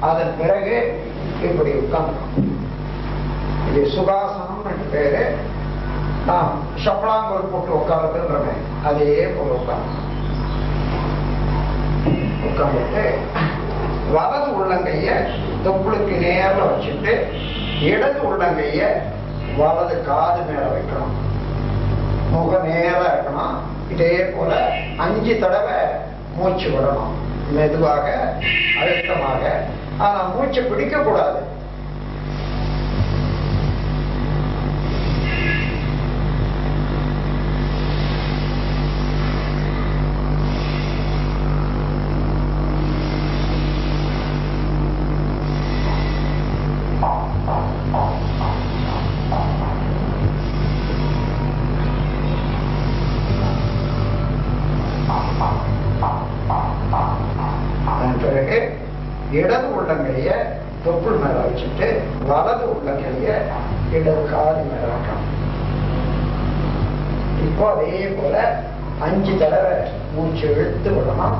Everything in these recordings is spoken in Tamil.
அதன் பிறகு இப்படி உட்கார்ந்து இது சுகாசனம் என்று பேரு. நாம் சப்பளாங்கோல் போட்டு உட்காருதுன்றமே அதே போல உட்கார்ந்து உட்கார்ந்துட்டு வலது உள்ளங்கைய தொப்புளுக்கு நேரில் வச்சுட்டு இடது உள்ளங்கைய வலது காது மேல வைக்கணும். முக நேரம் இருக்கணும். இதே போல அஞ்சு தடவை மூச்சு விடணும். மெதுவாக அழுத்தமாக ஆனா மூச்சு பிடிக்க கூடாது. உள்ளங்கைய தொப்புள் மேல வச்சுட்டு வலது உள்ளங்கைய இடது காது மேல வைக்கணும். இப்போ அதே போல அஞ்சு தடவை மூச்சு இழுத்து விடணும்.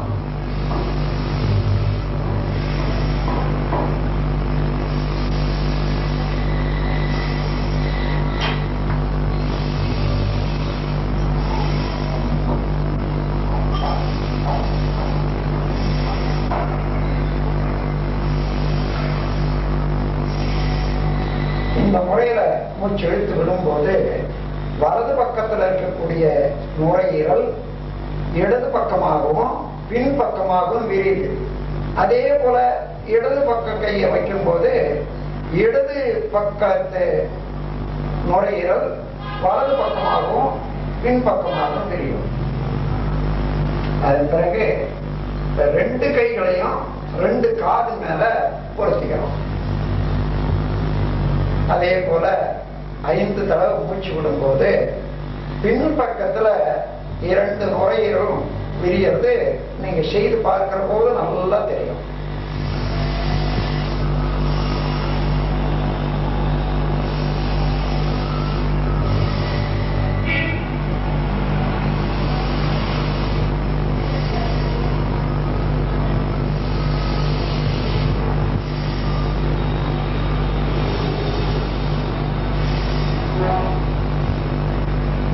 மூச்சு இழுத்து விடும்போது வலது பக்கத்துல இருக்கக்கூடிய நுரையீரல் இடது பக்கமாகவும் பின் பக்கமாகவும் விரியுது. அதே போல இடது பக்க கையை வைக்கும்போது இடது பக்கத்து நுரையீரல் வலது பக்கமாகவும் பின் பக்கமாகவும் விரியும். அதன் பிறகு ரெண்டு கைகளையும் ரெண்டு காது மேல பொருத்திக்கிறோம் அதே போல ஐந்து தடவை மூச்சு விடும்போது பின் பக்கத்துல இரண்டு நுரையீரலும் விரியறது நீங்க செய்து பார்க்கிற போது நல்லா தெரியும்.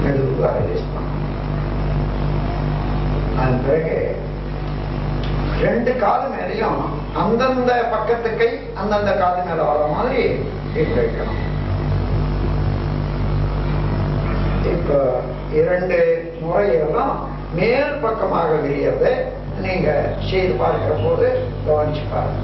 மெதுவாக ரிலீஸ் பண்ணணும் அதன் பிறகு ரெண்டு காது மேலையும் அந்தந்த பக்கத்து கை அந்தந்த காது மேல வர மாதிரி இப்படி வைக்கணும். இப்போ இரண்டு முறையெல்லாம் மேல் பக்கமாக விரியறதை நீங்க செய்து பார்க்கிற போது கவனிச்சு பாருங்க.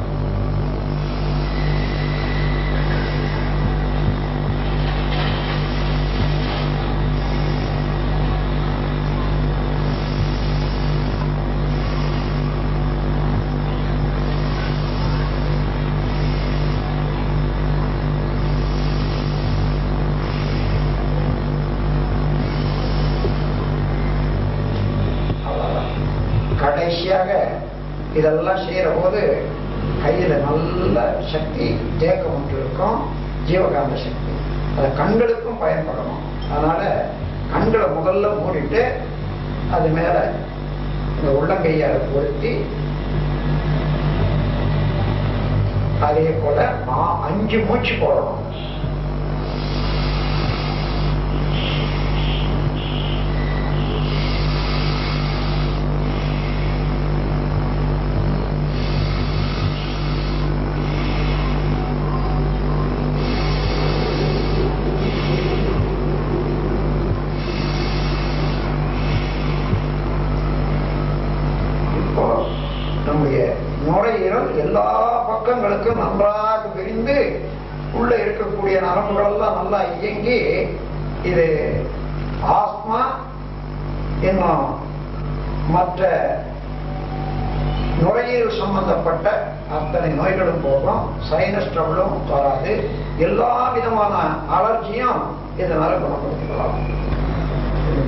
இதெல்லாம் செய்யற போது கையில நல்ல சக்தி தேக்கம் ஒன்று இருக்கும். ஜீவகாந்த சக்தி. அதை கண்களுக்கும் பயன்படணும். அதனால கண்களை முதல்ல மூடிட்டு அது மேல இந்த உள்ளங்கையால பொருத்தி அதே போல அஞ்சு மூச்சு போடணும். நம்முடைய நுரையீரல் எல்லா பக்கங்களுக்கும் நன்றாக விரிந்து உள்ள இருக்கக்கூடிய நரம்புகள் எல்லாம் நல்லா இயங்கி இது ஆஸ்மா இன்னும் மற்ற நுரையீரல் சம்பந்தப்பட்ட அத்தனை நோய்களும் போகும். சைனஸ் ட்ரபிளும் வராது. எல்லா விதமான அலர்ஜியும் இதனால குணப்படுத்திக்கலாம்.